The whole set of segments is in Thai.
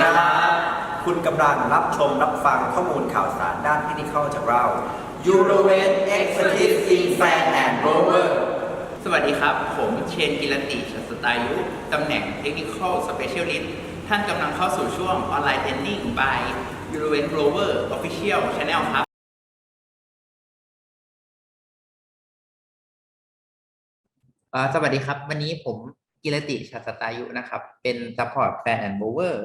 ครับ คุณกำลังรับชมรับฟังข้อมูลข่าวสารด้านเทคนิคจากเรา Eurovet Expertise in Fan and Rover สวัสดีครับ ผมเชนกิรติชัสตายุตำแหน่ง Technical Specialist ท่านกำลังเข้าสู่ช่วง Online Training by e u r o v e n Rover Official Channel ครับสวัสดีครับ วันนี้ผมกิรติชัสตายุนะครับ เป็น Support Fan and Mover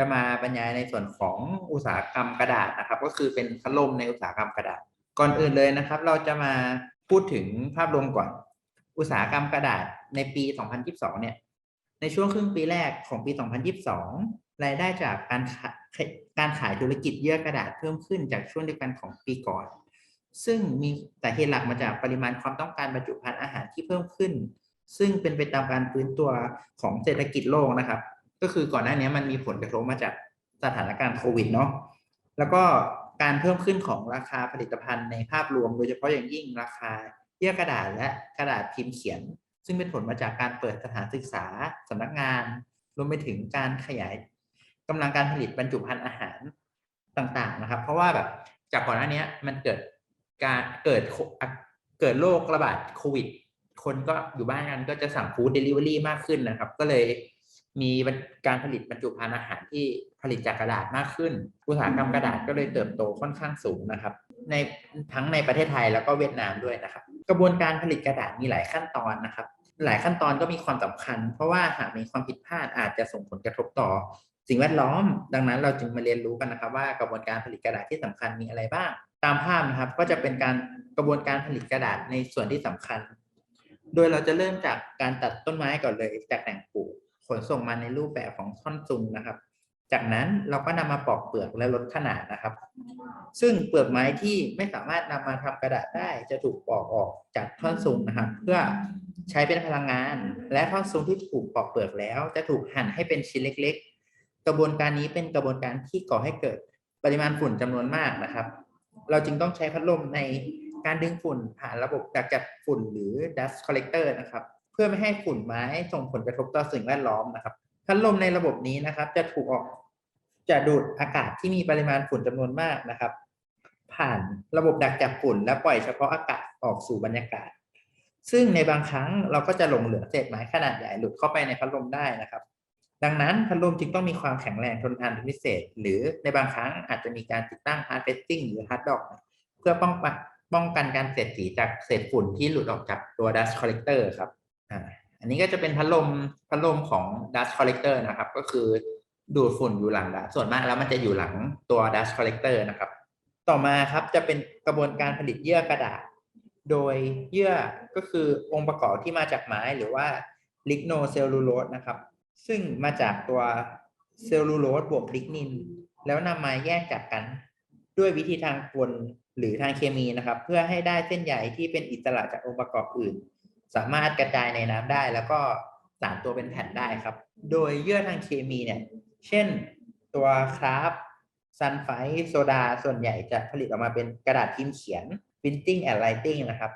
จะมาบรรยายในส่วนของอุตสาหกรรมกระดาษนะครับ ก็คือเป็นพัดลมในอุตสาหกรรมกระดาษ ก่อนอื่นเลยนะครับ เราจะมาพูดถึงภาพรวมก่อน อุตสาหกรรมกระดาษในปี 2022 เนี่ย ในช่วงครึ่งปีแรกของปี 2022 รายได้จากการการขายธุรกิจเยื่อกระดาษเพิ่มขึ้นจากช่วงเดียวกันของปีก่อน ซึ่งมีสาเหตุหลักมาจากปริมาณความต้องการบรรจุภัณฑ์อาหารที่เพิ่มขึ้น ซึ่งเป็นไปตามการฟื้นตัวของเศรษฐกิจโลกนะครับ ก็คือก่อนหน้านี้มันมีผลกระทบมาจากสถานการณ์โควิดเนาะแล้วก็การเพิ่มขึ้นของราคาผลิตภัณฑ์ในภาพรวม โดยเฉพาะอย่างยิ่งราคาเยื่อกระดาษและกระดาษพิมพ์เขียน ซึ่งเป็นผลมาจากการเปิดสถานศึกษาสำนักงาน รวมไปถึงการขยายกำลังการผลิตบรรจุภัณฑ์อาหารต่างๆนะครับ เพราะว่าแบบจากก่อนหน้านี้มันเกิดการเกิดเกิดโรคระบาดโควิด คนก็อยู่บ้านกันก็จะสั่งฟู้ดเดลิเวอรี่มากขึ้นนะครับ ก็เลย มีการผลิตบรรจุภัณฑ์อาหารที่ผลิตจากกระดาษมากขึ้น อุตสาหกรรมกระดาษก็เลยเติบโตค่อนข้างสูงนะครับ ในทั้งในประเทศไทยแล้วก็เวียดนามด้วยนะครับ กระบวนการผลิตกระดาษมีหลายขั้นตอนนะครับ หลายขั้นตอนก็มีความสำคัญ เพราะว่าหากมีความผิดพลาดอาจจะส่งผลกระทบต่อ สิ่งแวดล้อม ดังนั้นเราจึงมาเรียนรู้กันนะครับ ว่ากระบวนการผลิตกระดาษที่สำคัญมีอะไรบ้าง ตามภาพนะครับก็จะเป็นการกระบวนการผลิตกระดาษในส่วนที่สำคัญ โดยเราจะเริ่มจากการตัดต้นไม้ก่อนเลยจากแหล่งปลูก ขนส่งมาในรูปแบบของท่อนซุงนะครับ จากนั้นเราก็นำมาปอกเปลือกและลดขนาดนะครับ ซึ่งเปลือกไม้ที่ไม่สามารถนำมาทำกระดาษได้จะถูกปอกออกจากท่อนซุงนะครับ เพื่อใช้เป็นพลังงาน และท่อนซุงที่ถูกปอกเปลือกแล้ว จะถูกหั่นให้เป็นชิ้นเล็ก ๆ กระบวนการนี้เป็นกระบวนการที่ก่อให้เกิดปริมาณฝุ่นจำนวนมากนะครับ เราจึงต้องใช้พัดลมในการดึงฝุ่นผ่านระบบดักจับฝุ่นหรือ dust collector นะครับ พื่อไม่ให้ฝุ่นไม้ส่งผลกระทบต่อสิ่งแวดล้อมนะครับพัดลมในระบบนี้นะครับ จะถูกออกจะดูดอากาศที่มีปริมาณฝุ่นจำนวนมากนะครับ ผ่านระบบดักจับฝุ่น และปล่อยเฉพาะอากาศออกสู่บรรยากาศ ซึ่งในบางครั้งเราก็จะหลงเหลือเศษไม้ขนาดใหญ่หลุดเข้าไปในพัดลมได้นะครับ ดังนั้นพัดลมจึงต้องมีความแข็งแรงทนทานเป็นพิเศษ หรือในบางครั้งอาจจะมีการติดตั้ง hard fetting หรือ hard dock เพื่อป้องป้องกันการเสียดสีจากเศษฝุ่นที่หลุดออกจากตัว dust collector ครับ อ่าอันนี้ก็จะเป็นพัดลมพัดลมของ dust collector นะครับ ก็คือดูดฝุ่นอยู่หลังดส่วนมากแล้วมันจะอยู่หลังตัว dust collector นะครับ ต่อมาครับจะเป็นกระบวนการผลิตเยื่อกระดาษ โดยเยื่อก็คือองค์ประกอบที่มาจากไม้หรือว่าลิกโนเซลลูโลสนะครับ ซึ่งมาจากตัวเซลลูโลสบวกลิกนิน แล้วนำมาแยกจากกันด้วยวิธีทางกลหรือทางเคมีนะครับ เพื่อให้ได้เส้นใยที่เป็นอิสระจากองค์ประกอบอื่น สามารถกระจายในน้ำได้ แล้วก็สานตัวเป็นแผ่นได้ครับ โดยเยื่อทางเคมีเนี่ยเช่นตัวคราฟซันไฟโซดาส่วนใหญ่จะผลิตออกมาเป็นกระดาษพิมพ์เขียน printing and writing นะครับ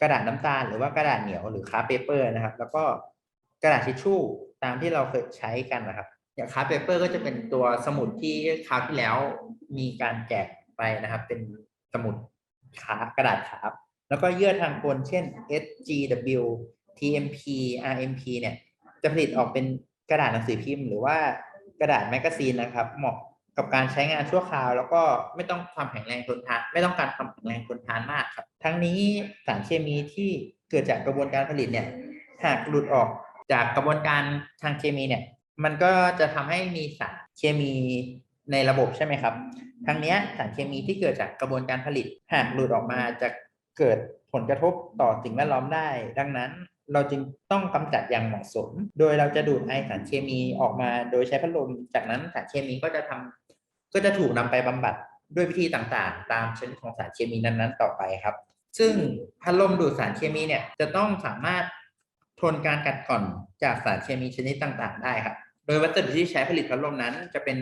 กระดาษน้ำตาลหรือว่ากระดาษเหนียวหรือคราฟเปเปอร์นะครับ แล้วก็กระดาษทิชชู่ตามที่เราเคยใช้กันนะครับ อย่างคราฟเปเปอร์ก็จะเป็นตัวสมุดที่คราวที่แล้วมีการแจกไปนะครับ เป็นสมุดคราฟกระดาษคราฟ แล้วก็เยื่อทางกลเช่น SGW TMP RMP เนี่ยจะผลิตออกเป็นกระดาษหนังสือพิมพ์ หรือว่ากระดาษแมกกาซีนนะครับ เหมาะกับการใช้งานชั่วคราว แล้วก็ไม่ต้องความแข็งแรงทนทาน ไม่ต้องการความแข็งแรงทนทานมากครับ ทั้งนี้สารเคมีที่เกิดจากกระบวนการผลิตเนี่ยหากหลุดออกจากกระบวนการทางเคมีเนี่ย มันก็จะทำให้มีสารเคมีในระบบใช่ไหมครับ ทั้งนี้สารเคมีที่เกิดจากกระบวนการผลิต หากหลุดออกมาจะ เกิดผลกระทบต่อสิ่งแวดล้อมได้ ดังนั้นเราจึงต้องกำจัดอย่างเหมาะสม โดยเราจะดูดไอสารเคมีออกมาโดยใช้พัดลม จากนั้นสารเคมีก็จะทำก็จะถูกนำไปบำบัดด้วยวิธีต่างๆ ตามชนิดของสารเคมีนั้นๆ ต่อไปครับ ซึ่งพัดลมดูดสารเคมีเนี่ยจะต้องสามารถทนการกัดกร่อนจากสารเคมีชนิดต่างๆ ได้ครับ โดยวัสดุที่ใช้ผลิตพัดลมนั้น จะเป็น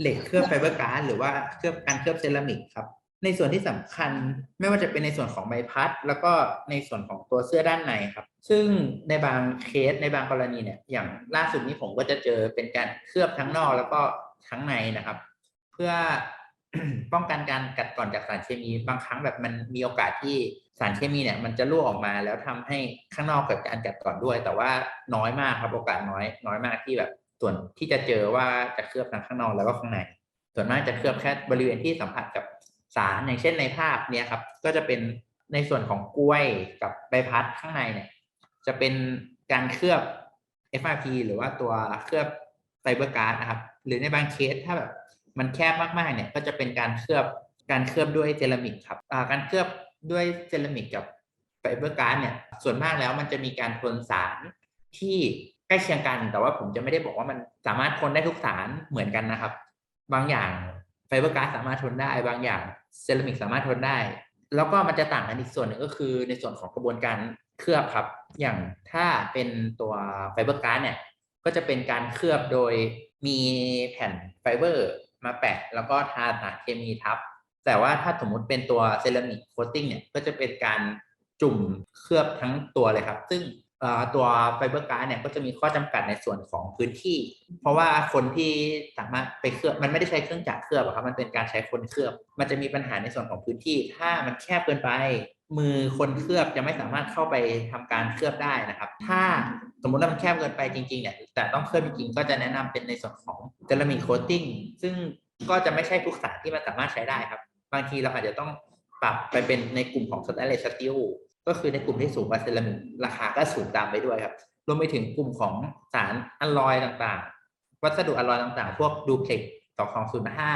เหล็กเคลือบไฟเบอร์การ์ดหรือว่าเคลือบการเคลือบเซรามิกครับ ในส่วนที่สำคัญไม่ว่าจะเป็นในส่วนของใบพัด แล้วก็ในส่วนของตัวเสื้อด้านในครับ ซึ่งในบางเคสในบางกรณีเนี่ยอย่างล่าสุดนี้ผมก็จะเจอเป็นการเคลือบทั้งนอกแล้วก็ข้งในนะครับ เพื่อป้องกันการกัดกร่อนจากสารเคมีบางครั้งแบบมันมีโอกาสที่สารเคมีเนี่ยมันจะรั่วออกมาแล้วทำให้ข้างนอกเกิดการกัดกร่อนด้วย แต่ว่าน้อยมากครับโอกาสน้อยน้อยมากที่แบบส่วนที่จะเจอว่าจะเคลือบทั้งข้างนอกแล้วก็ข้างใน ส่วนมากจะเคลือบแค่บริเวณที่สัมผัสกับ สารอย่างเช่นในภาพเนี่ยครับ ก็จะเป็นในส่วนของกล้วยกับใบพัดข้างในเนี่ย จะเป็นการเคลือบ FRP หรือว่าตัวเคลือบไฟเบอร์การ์ดนะครับ หรือในบางเคสถ้าแบบมันแคบมากๆเนี่ย ก็จะเป็นการเคลือบการเคลือบด้วยเซรามิกครับการเคลือบด้วยเซรามิกกับไฟเบอร์การ์ดเนี่ย ส่วนมากแล้วมันจะมีการทนสารที่ใกล้เคียงกัน แต่ว่าผมจะไม่ได้บอกว่ามันสามารถทนได้ทุกสารเหมือนกันนะครับ บางอย่าง ไฟเบอร์การ์ดสามารถทนได้บางอย่างเซรามิกสามารถทนได้ แล้วก็มันจะต่างกันอีกส่วนหนึ่งก็คือในส่วนของกระบวนการเคลือบครับ อย่างถ้าเป็นตัวไฟเบอร์การ์ดเนี่ยก็จะเป็นการเคลือบโดยมีแผ่นไฟเบอร์มาแปะ แล้วก็ทาสารเคมีทับ แต่ว่าถ้าสมมุติเป็นตัวเซรามิกโคตติ้งเนี่ยก็จะเป็นการจุ่มเคลือบทั้งตัวเลยครับ ซึ่ง ตัวไฟเบอร์การ์ดเนี่ยก็จะมีข้อจำกัดในส่วนของพื้นที่ เพราะว่าคนที่สามารถไปเคลือบมันไม่ได้ใช้เครื่องจักรเคลือบอะครับมันเป็นการใช้คนเคลือบ มันจะมีปัญหาในส่วนของพื้นที่ ถ้ามันแคบเกินไป มือคนเคลือบจะไม่สามารถเข้าไปทำการเคลือบได้นะครับ ถ้าสมมติว่ามันแคบเกินไปจริงๆเนี่ยแต่ต้องเคลือบจริงๆก็จะแนะนำเป็นในส่วนของเจลามิกโคตติ้งซึ่งก็จะไม่ใช่ทุกสารที่มันสามารถใช้ได้ครับ บางทีเราอาจจะต้องปรับไปเป็นในกลุ่มของสแตนเลสสตีล ก็คือในกลุ่มที่สูงกว่าเซรามิกราคาก็สูงตามไปด้วยครับรวมไปถึงกลุ่มของสารอะลอยต่างๆ วัสดุอะลอยต่างๆ พวกดูเพล็กต่อของศูนย์ห้า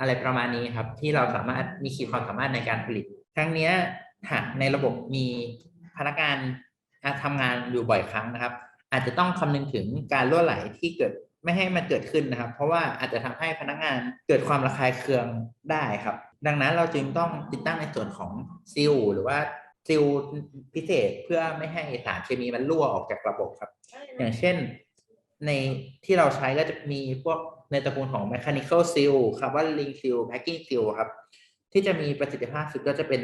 อะไรประมาณนี้ครับ ที่เราสามารถมีขีดความสามารถในการผลิตทั้งนี้หากในระบบมีพนักงานอะทำงานอยู่บ่อยครั้งนะครับ อาจจะต้องคำนึงถึงการรั่วไหลที่เกิดไม่ให้มันเกิดขึ้นนะครับ เพราะว่าอาจจะทำให้พนักงานเกิดความระคายเคืองได้ครับ ดังนั้นเราจึงต้องติดตั้งในส่วนของซิลหรือว่า ซิลพิเศษเพื่อไม่ให้สารเคมีมันรั่วออกจากระบบครับ อย่างเช่นในที่เราใช้ก็จะมีพวกในตระกูลของ mechanical seal carbon ring seal packing seal ครับ ที่จะมีประสิทธิภาพสุดก็จะเป็น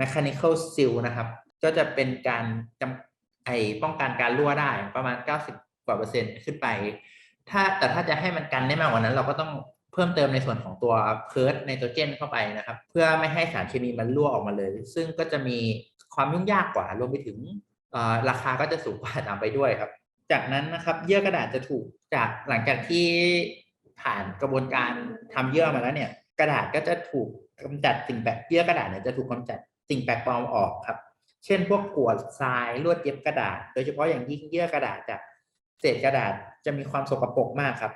mechanical seal นะครับ ก็จะเป็นการจำไอป้องกันการรั่วได้ประมาณ 90 กว่าเปอร์เซ็นต์ขึ้นไป ถ้าแต่ถ้าจะให้มันกันได้มากกว่านั้น เราก็ต้องเพิ่มเติมในส่วนของตัวเพิร์ดไนโตรเจนเข้าไปนะครับ เพื่อไม่ให้สารเคมีมันรั่วออกมาเลย ซึ่งก็จะมี ความยุ่งยากกว่ารวมไปถึงราคาก็จะสูงกว่าตามไปด้วยครับ จากนั้นนะครับเยื่อกระดาษจะถูกจากหลังจากที่ผ่านกระบวนการทำเยื่อมาแล้วเนี่ย กระดาษก็จะถูกกำจัดสิ่งแปลกเยื่อกระดาษเนี่ยจะถูกกำจัดสิ่งแปลกปลอมออกครับ เช่น พวกกรวดทรายลวดเย็บกระดาษ โดยเฉพาะอย่างยิ่งเยื่อกระดาษจากเศษกระดาษจะมีความสกปรกมากครับ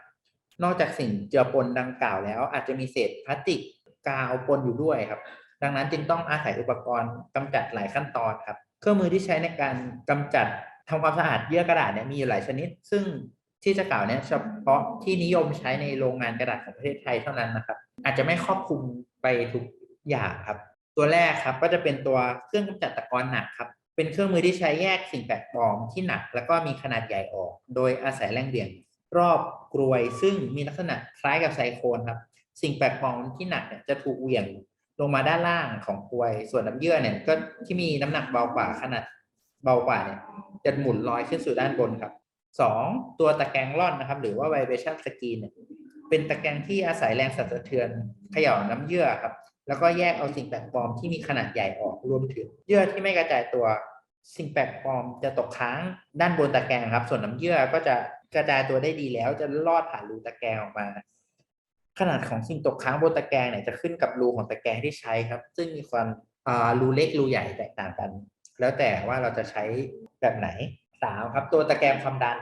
นอกจากสิ่งเจือปนดังกล่าวแล้ว อาจจะมีเศษพลาสติกกาวปนอยู่ด้วยครับ ดังนั้นจึงต้องอาศัยอุปกรณ์กำจัดหลายขั้นตอนครับ เครื่องมือที่ใช้ในการกำจัดทำความสะอาดเยื่อกระดาษเนี่ยมีอยู่หลายชนิด ซึ่งที่จะกล่าวเนี่ยเฉพาะที่นิยมใช้ในโรงงานกระดาษของประเทศไทยเท่านั้นนะครับ อาจจะไม่ครอบคลุมไปทุกอย่างครับ ตัวแรกครับก็จะเป็นตัวเครื่องกำจัดตะกอนหนักครับเป็นเครื่องมือที่ใช้แยกสิ่งแปลกปลอมที่หนัก แล้วก็มีขนาดใหญ่ออก โดยอาศัยแรงเบี่ยงรอบกรวย ซึ่งมีลักษณะคล้ายกับไซโคนครับสิ่งแปลกปลอมที่หนักเนี่ยจะถูกเหวี่ยง ลงมาด้านล่างของกรวย ส่วนน้ำเยื่อเนี่ยก็ที่มีน้ำหนักเบากว่าขนาดเบากว่าเนี่ยจะหมุนลอยขึ้นสู่ด้านบนครับสองตัวตะแกรงร่อนนะครับ หรือว่า vibration screen เนี่ยเป็นตะแกรงที่อาศัยแรงสั่นสะเทือนเขย่าน้ำเยื่อครับ แล้วก็แยกเอาสิ่งแปลกปลอมที่มีขนาดใหญ่ออกรวมถึงเยื่อที่ไม่กระจายตัวสิ่งแปลกปลอมจะตกค้างด้านบนตะแกรงครับ ส่วนน้ำเยื่อก็จะกระจายตัวได้ดีแล้วจะลอดผ่านรูตะแกรงออกมา ขนาดของสิ่งตกค้างบนตะแกรงเนี่ยจะขึ้นกับรูของตะแกรงที่ใช้ครับ ซึ่งมีความรูเล็กรูใหญ่แตกต่างกัน แล้วแต่ว่าเราจะใช้แบบไหนสามครับ ตัวตะแกรงความดัน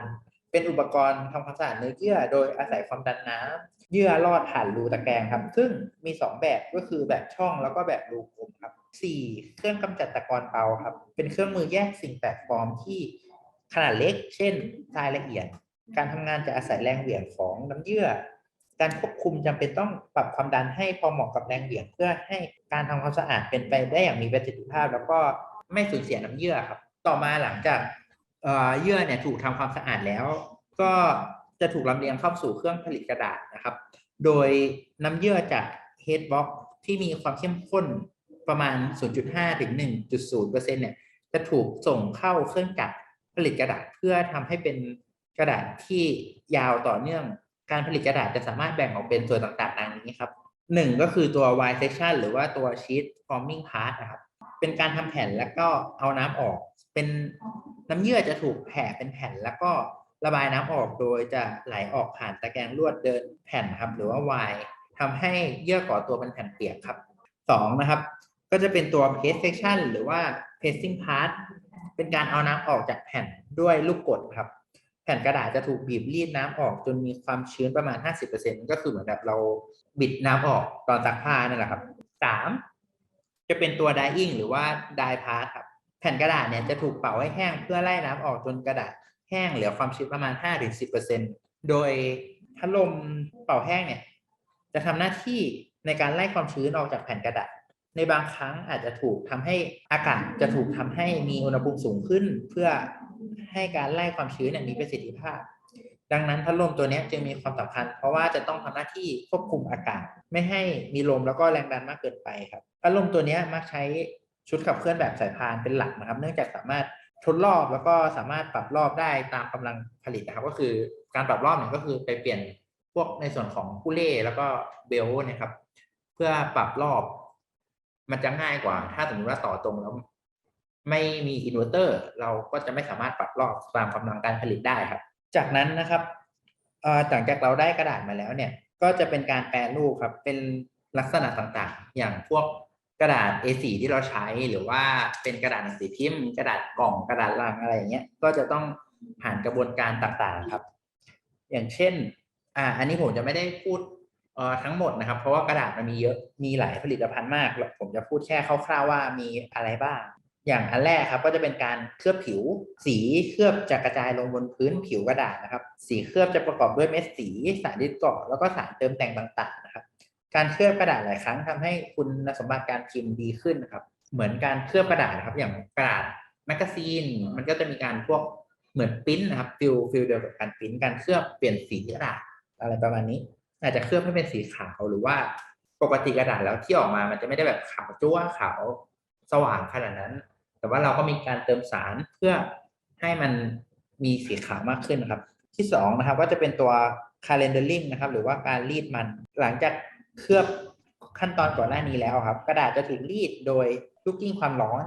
เป็นอุปกรณ์ทำความสะอาดเนื้อเยื่อ โดยอาศัยความดันน้ำเยื่อลอดผ่านรูตะแกรงครับ ซึ่งมีสองแบบก็คือแบบช่องแล้วก็แบบรูกลมครับสี่เครื่องกำจัดตะกอนเบาครับ เป็นเครื่องมือแยกสิ่งแปลกปลอมที่ขนาดเล็ก เช่นทรายละเอียด การทำงานจะอาศัยแรงเหวี่ยงของน้ำเยื่อ การควบคุมจำเป็นต้องปรับความดันให้พอเหมาะกับแรงเหวี่ยง เพื่อให้การทำความสะอาดเป็นไปได้อย่างมีประสิทธิภาพ แล้วก็ไม่สูญเสียน้ำเยื่อครับ ต่อมาหลังจากเอ่อเยื่อเนี่ยถูกทำความสะอาดแล้ว ก็จะถูกลำเลียงเข้าสู่เครื่องผลิตกระดาษนะครับ โดยน้ำเยื่อจากเฮดบ็อกที่มีความเข้มข้นประมาณ 0.5 ถึง 1.0%เนี่ยจะถูกส่งเข้าเครื่องจักรผลิตกระดาษเพื่อทำให้เป็นกระดาษที่ยาวต่อเนื่อง การผลิตกระดาษจะสามารถแบ่งออกเป็นส่วนต่างๆดังนี้ครับหนึ่งก็คือตัว Y section หรือว่าตัว sheet forming part นะครับ เป็นการทำแผ่นแล้วก็เอาน้ำออก เป็นน้ำเยื่อจะถูกแผ่เป็นแผ่นแล้วก็ระบายน้ำออกโดยจะไหลออกผ่านตะแกรงลวดเดินแผ่นครับ หรือว่า Y ทำให้เยื่อก่อตัวเป็นแผ่นเปียกครับสองนะครับ ก็จะเป็นตัว paste section หรือว่า pasting part เป็นการเอาน้ำออกจากแผ่นด้วยลูกกดครับ แผ่นกระดาษจะถูกบีบรีดน้ำออกจนมีความชื้นประมาณ 50%ก็คือเหมือนแบบเราบิดน้ำออกตอนซักผ้านั่นแหละครับสามจะเป็นตัว dyeing หรือว่า dye part ครับแผ่นกระดาษเนี่ยจะถูกเป่าให้แห้งเพื่อไล่น้ำออกจนกระดาษแห้งเหลือความชื้นประมาณ 5-10%โดยพัดลมเป่าแห้งเนี่ยจะทำหน้าที่ในการไล่ความชื้นออกจากแผ่นกระดาษ ในบางครั้งอาจจะถูกทำให้อากาศจะถูกทำให้มีอุณหภูมิสูงขึ้นเพื่อ ให้การไล่ความชื้นเนี่ยมีประสิทธิภาพ ดังนั้นพัดลมตัวนี้จึงมีความสำคัญ เพราะว่าจะต้องทำหน้าที่ควบคุมอากาศ ไม่ให้มีลมแล้วก็แรงดันมากเกินไปครับพัดลมตัวนี้มักใช้ชุดขับเคลื่อนแบบสายพานเป็นหลักนะครับ เนื่องจากสามารถทดรอบแล้วก็สามารถปรับรอบได้ตามกำลังผลิตนะครับ ก็คือการปรับรอบเนี่ยก็คือไปเปลี่ยนพวกในส่วนของผู้เล่แล้วก็เบลนะครับ เพื่อปรับรอบ มันจะง่ายกว่า ถ้าสมมติว่าต่อตรงแล้ว ไม่มีอินเวอร์เตอร์ เราก็จะไม่สามารถปรับรอบตามกำลังการผลิตได้ครับ จากนั้นนะครับหลังจากเราได้กระดาษมาแล้วเนี่ย ก็จะเป็นการแปรรูปครับ เป็นลักษณะต่างๆ อย่างพวกกระดาษ A4 ที่เราใช้หรือว่าเป็นกระดาษหนังสือพิมพ์กระดาษกล่องกระดาษลังอะไรอย่างเงี้ยก็จะต้องผ่านกระบวนการต่างๆครับ อย่างเช่น อ่า อันนี้ผมจะไม่ได้พูดเอ่อทั้งหมดนะครับ เพราะว่ากระดาษมันมีเยอะมีหลายผลิตภัณฑ์มาก ผมจะพูดแค่คร่าวๆว่ามีอะไรบ้าง อย่างอันแรกครับก็จะเป็นการเคลือบผิว สีเคลือบจะกระจายลงบนพื้นผิวกระดาษนะครับ สีเคลือบจะประกอบด้วยเม็ดสีสารยึดเกาะแล้วก็สารเติมแต่งต่างๆนะครับ การเคลือบกระดาษหลายครั้งทำให้คุณสมบัติการพิมพ์ดีขึ้นนะครับ เหมือนการเคลือบกระดาษนะครับ อย่างกระดาษแมกกาซีน มันก็จะมีการพวกเหมือนปิ้นนะครับฟิลฟิลเดียวกับการปิ้นการเคลือบเปลี่ยนสีกระดาษอะไรประมาณนี้ อาจจะเคลือบให้เป็นสีขาวหรือว่าปกติกระดาษแล้วที่ออกมามันจะไม่ได้แบบขาวจั่วขาวสว่างขนาดนั้น แต่ว่าเราก็มีการเติมสารเพื่อให้มันมีสีขาวมากขึ้นนะครับ ที่สองนะครับก็จะเป็นตัว calendering นะครับ หรือว่าการรีดมัน หลังจากเคลือบขั้นตอนก่อนหน้านี้แล้วครับ กระดาษจะถูกรีดโดยลูกกิ้งความร้อน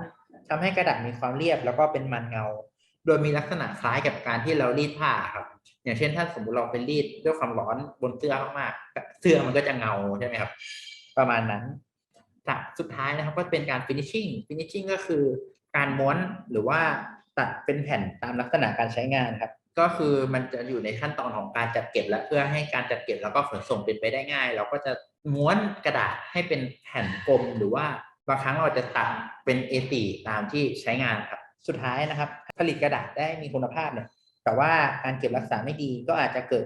ทำให้กระดาษมีความเรียบ แล้วก็เป็นมันเงา โดยมีลักษณะคล้ายกับการที่เรารีดผ้าครับ อย่างเช่นถ้าสมมติเราไปรีดด้วยความร้อนบนเสื้อมากๆเสื้อมันก็จะเงาใช่ไหมครับ ประมาณนั้นสุดท้ายนะครับก็เป็นการ finishing finishing ก็คือ การม้วนหรือว่าตัดเป็นแผ่นตามลักษณะการใช้งานครับ ก็คือมันจะอยู่ในขั้นตอนของการจัดเก็บและเพื่อให้การจัดเก็บแล้วก็ขนส่งเป็นไปได้ง่าย เราก็จะม้วนกระดาษให้เป็นแผ่นกลม หรือว่าบางครั้งเราจะตัดเป็น A4 ตามที่ใช้งานครับ สุดท้ายนะครับ ผลิตกระดาษได้มีคุณภาพเนี่ยแต่ว่าการเก็บรักษาไม่ดีก็อาจจะเกิด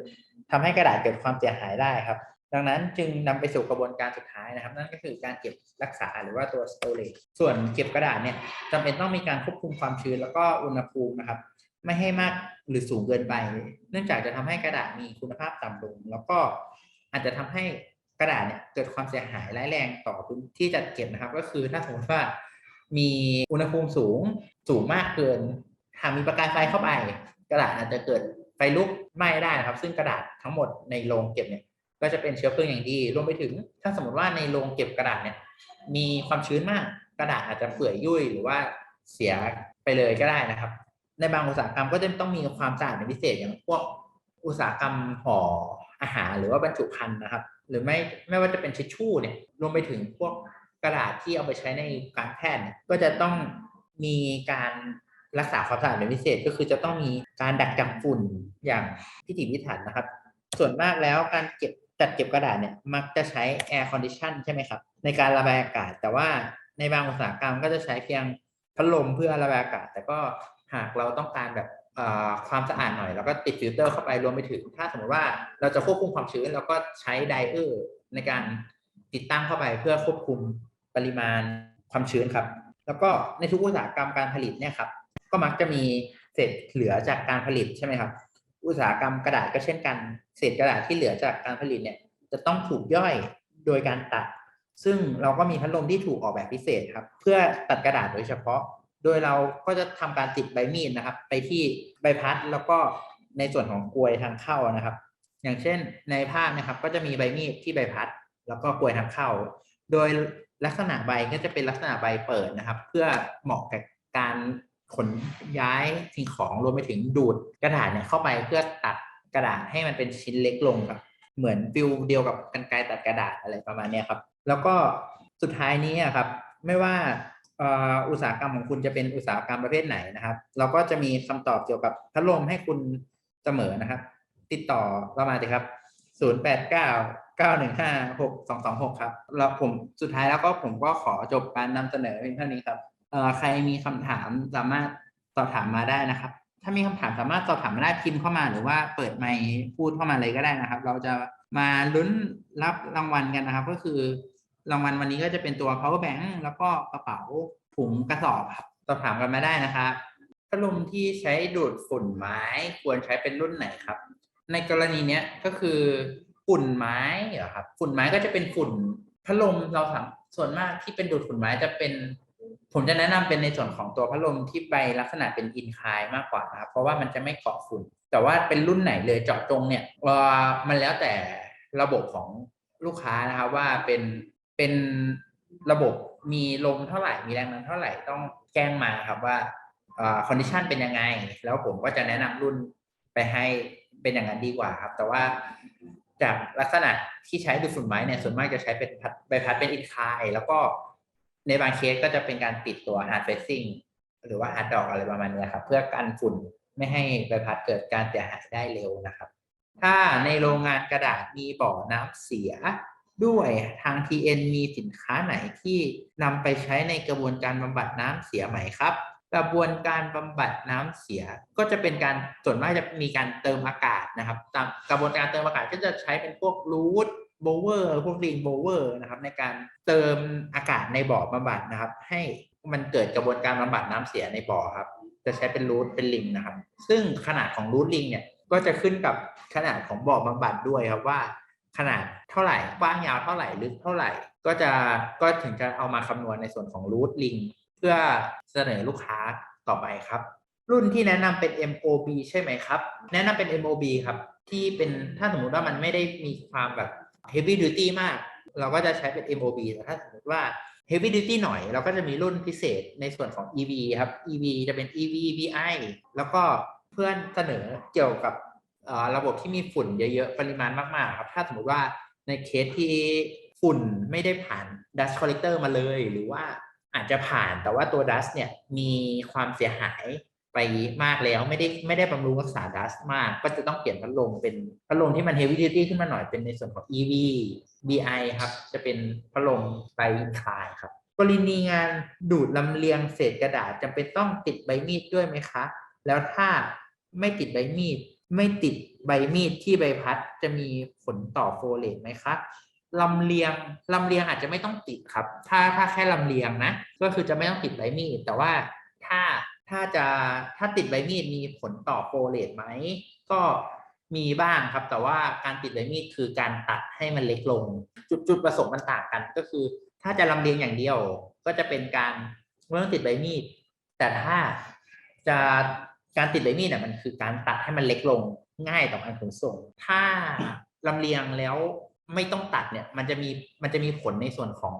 ทำให้กระดาษเกิดความเสียหายได้ครับ ดังนั้นจึงนำไปสู่กระบวนการสุดท้ายนะครับ นั่นก็คือการเก็บรักษาหรือว่าตัว storage ส่วนเก็บกระดาษเนี่ยจำเป็นต้องมีการควบคุมความชื้นแล้วก็อุณหภูมินะครับ ไม่ให้มากหรือสูงเกินไป เนื่องจากจะทำให้กระดาษมีคุณภาพต่ำลง แล้วก็อาจจะทำให้กระดาษเนี่ยเกิดความเสียหายร้ายแรงต่อพื้นที่จัดเก็บนะครับ ก็คือถ้าสมมติว่ามีอุณหภูมิสูงสูงมากเกินหากมีประกายไฟเข้าไป กระดาษอาจจะเกิดไฟลุกไหม้ได้นะครับ ซึ่งกระดาษทั้งหมดในโรงเก็บเนี่ย ก็จะเป็นเชื้อเพลิงอย่างดีรวมไปถึง ถ้าสมมติว่าในโรงเก็บกระดาษเนี่ย มีความชื้นมากกระดาษอาจจะเปื่อยยุ่ยหรือว่าเสียไปเลยก็ได้นะครับ ในบางอุตสาหกรรมก็จะต้องมีความสะอาดเป็นพิเศษอย่างพวกอุตสาหกรรมห่ออาหารหรือว่าบรรจุภัณฑ์นะครับ หรือไม่ไม่ว่าจะเป็นทิชชู่เนี่ยรวมไปถึงพวกกระดาษที่เอาไปใช้ในการแพทย์เนี่ยก็จะต้องมีการรักษาความสะอาดเป็นพิเศษก็คือจะต้องมีการดักจับฝุ่นอย่างพิถีพิถันนะครับ ส่วนมากแล้วการเก็บ จัดเก็บกระดาษเนี่ยมักจะใช้ air condition ใช่ไหมครับ ในการระบายอากาศ แต่ว่าในบางอุตสาหกรรมก็จะใช้เพียงพัดลมเพื่อระบายอากาศ แต่ก็หากเราต้องการแบบความสะอาดหน่อย แล้วก็ติดฟิลเตอร์เข้าไปรวมไปถึง ถ้าสมมติว่าเราจะควบคุมความชื้นเราก็ใช้ไดเออร์ในการติดตั้งเข้าไปเพื่อควบคุมปริมาณความชื้นครับ แล้วก็ในทุกอุตสาหกรรมการผลิตเนี่ยครับก็มักจะมีเศษเหลือจากการผลิตใช่ไหมครับ อุตสาหกรรมกระดาษก็เช่นกัน เศษกระดาษที่เหลือจากการผลิตเนี่ยจะต้องถูกย่อยโดยการตัด ซึ่งเราก็มีพัดลมที่ถูกออกแบบพิเศษครับ เพื่อตัดกระดาษโดยเฉพาะ โดยเราก็จะทำการติดใบมีดนะครับ ไปที่ใบพัดแล้วก็ในส่วนของกลวยทางเข้านะครับออย่างเช่นในภาพนะครับก็จะมีใบมีดที่ใบพัด แล้วก็กลวยทางเข้า โดยลักษณะใบก็จะเป็นลักษณะใบเปิดนะครับ เพื่อเหมาะกับการ ขนย้ายสิ่งของรวมไปถึงดูดกระดาษเนี่ยเข้าไปเพื่อตัดกระดาษให้มันเป็นชิ้นเล็กลงครับเหมือนฟิลเดียวกับกันไกรตัดกระดาษอะไรประมาณนี้ครับ แล้วก็สุดท้ายนี้อะครับ ไม่ว่าอุตสาหกรรมของคุณจะเป็นอุตสาหกรรมประเภทไหนนะครับ เราก็จะมีคำตอบเกี่ยวกับพัดลมให้คุณเสมอนะครับ ติดต่อเรามาสิครับ 0 8 9 9 1 5 6 2 2 6 ครับ แล้วผมสุดท้ายแล้วก็ผมก็ขอจบการนำเสนอเพียงเท่านี้ครับ เอ่อใครมีคำถามสามารถสอบถามมาได้นะครับ ถ้ามีคำถามสามารถสอบถามมาได้พิมพ์เข้ามาหรือว่าเปิดไมค์พูดเข้ามาเลยก็ได้นะครับ เราจะมาลุ้นรับรางวัลกันนะครับ ก็คือรางวัลวันนี้ก็จะเป็นตัว power bank แล้วก็กระเป๋าถุงกระสอบครับสอบถามกันมาได้นะครับพัดลมที่ใช้ดูดฝุ่นไม้ควรใช้เป็นรุ่นไหนครับ ในกรณีเนี้ยก็คือฝุ่นไม้เหรอครับฝุ่นไม้ก็จะเป็นฝุ่นพัดลมเราสังส่วนมากที่เป็นดูดฝุ่นไม้จะเป็น ผมจะแนะนำเป็นในส่วนของตัวพัดลมที่ใบลักษณะเป็นอินคลายมากกว่านะครับเพราะว่ามันจะไม่เกาะฝุ่น แต่ว่าเป็นรุ่นไหนเลยเจาะจงเนี่ยมันแล้วแต่ระบบของลูกค้านะครับว่าเป็นเป็นระบบมีลมเท่าไหร่มีแรงดันเท่าไหร่ต้องแจ้งมาครับว่าคอนดิชันเป็นยังไง แล้วผมก็จะแนะนำรุ่นไปให้เป็นอย่างนั้นดีกว่าครับ แต่ว่าจากลักษณะที่ใช้ดูดฝุ่นไม้เนี่ยส่วนมากจะใช้เป็นใบพัดเป็นอินคลายแล้วก็ ในบางเคสก็จะเป็นการปิดตัว hard facing หรือว่า hard dog อะไรประมาณนี้ครับ เพื่อกันฝุ่นไม่ให้ใบพัดเกิดการเสียหายได้เร็วนะครับ ถ้าในโรงงานกระดาษมีบ่อน้ำเสียด้วยทาง TN มีสินค้าไหนที่นำไปใช้ในกระบวนการบำบัดน้ำเสียไหมครับ กระบวนการบำบัดน้ำเสียก็จะเป็นการส่วนมากจะมีการเติมอากาศนะครับ กระบวนการเติมอากาศก็จะใช้เป็นพวกรูท โบเวอร์พวกรีนโบเวอร์นะครับ ในการเติมอากาศในบ่อบำบัดนะครับ ให้มันเกิดกระบวนการบำบัดน้ำเสียในบ่อครับ จะใช้เป็นรูทเป็นลิงนะครับ ซึ่งขนาดของรูทลิงเนี่ยก็จะขึ้นกับขนาดของบ่อบำบัดด้วยครับว่า ขนาดเท่าไหร่กว้างยาวเท่าไหร่ลึกเท่าไหร่ ก็จะก็ถึงจะเอามาคำนวณในส่วนของรูทลิงเพื่อเสนอลูกค้าต่อไปครับ รุ่นที่แนะนำเป็น MOB ใช่ไหมครับ แนะนำเป็น MOB ครับที่เป็นถ้าสมมุติว่ามันไม่ได้มีความแบบ heavy duty มาก เราก็จะใช้เป็น MOB แต่ถ้าสมมติว่า heavy duty หน่อย เราก็จะมีรุ่นพิเศษในส่วนของ EV ครับ EV จะเป็น EV BI แล้วก็เพื่อนเสนอเกี่ยวกับระบบที่มีฝุ่นเยอะๆ ปริมาณมากๆ ครับ ถ้าสมมติว่าในเคสที่ฝุ่นไม่ได้ผ่าน dust collector มาเลย หรือว่าอาจจะผ่านแต่ว่าตัว dust เนี่ยมีความเสียหาย ไปมากแล้วไม่ได้ไม่ได้บำรุงรักษา dust มาก ก็จะต้องเปลี่ยนพัดลมเป็นพัดลมที่มัน heavy duty ขึ้นมาหน่อยเป็นในส่วนของ EV BI ครับ จะเป็นพัดลมไบคลายครับกรณีงานดูดลำเลียงเศษกระดาษจำเป็นต้องติดใบมีดด้วยไหมคะ แล้วถ้าไม่ติดใบมีด ไม่ติดใบมีดที่ใบพัดจะมีผลต่อโฟเลตไหมครับลำเลียงลำเลียงอาจจะไม่ต้องติดครับ ถ้าถ้าแค่ลำเลียงนะ ก็คือจะไม่ต้องติดใบมีดแต่ว่า ถ้าจะถ้าติดใบมีดมีผลต่อโฟเลตไหมก็มีบ้างครับ แต่ว่าการติดใบมีดคือการตัดให้มันเล็กลง จุดจุดประสงค์มันต่างกัน ก็คือ ถ้าจะลำเลียงอย่างเดียว ก็จะเป็นการไม่ต้องติดใบมีด แต่ถ้าจะการติดใบมีดเนี่ยมันคือการตัดให้มันเล็กลงง่ายต่อการขนส่ง ถ้าลำเลียงแล้วไม่ต้องตัดเนี่ย มันจะมีมันจะมีผลในส่วนของ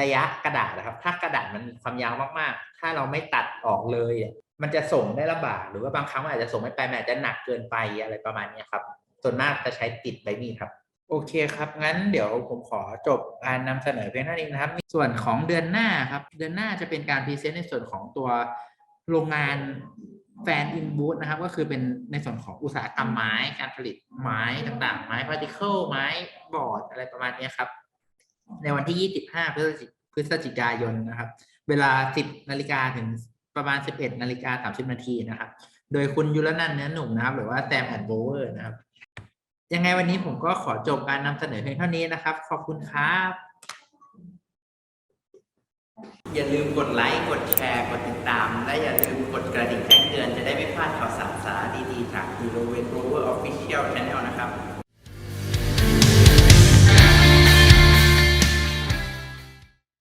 ระยะกระดาษนะครับ ถ้ากระดาษมันมีความยาวมากๆ ถ้าเราไม่ตัดออกเลยเนี่ยมันจะส่งได้ลำบากหรือว่าบางครั้งอาจจะส่งไม่ไปมันอาจจะหนักเกินไปอะไรประมาณนี้ครับส่วนมากจะใช้ติดใบมีดครับ โอเคครับ งั้นเดี๋ยวผมขอจบการนำเสนอเพียงเท่านี้นะครับ ส่วนของเดือนหน้าครับ เดือนหน้าจะเป็นการพรีเซนต์ในส่วนของตัวโรงงานแฟนอินบูธนะครับ ก็คือเป็นในส่วนของอุตสาหกรรมไม้ การผลิตไม้ต่างๆ ไม้พาร์ติเคิลไม้บอร์ดอะไรประมาณนี้ครับ ในวันที่ 25พฤศจิพฤศจิกายนนะครับ เวลา 10 นาฬิกาถึงประมาณ 11 นาฬิกา 30 นาทีนะครับ โดยคุณยุรนันท์เนื้อหนุ่มนะครับ หรือว่าแซมแอนโบเวอร์นะครับ ยังไงวันนี้ผมก็ขอจบการนำเสนอเพียงเท่านี้นะครับ ขอบคุณครับ อย่าลืมกดไลค์ กดแชร์ กดติดตาม และอย่าลืมกดกระดิ่งแจ้งเตือนจะได้ไม่พลาดข่าวสารสาระดีๆจาก e u r o v e n Rover Official Channel นะครับ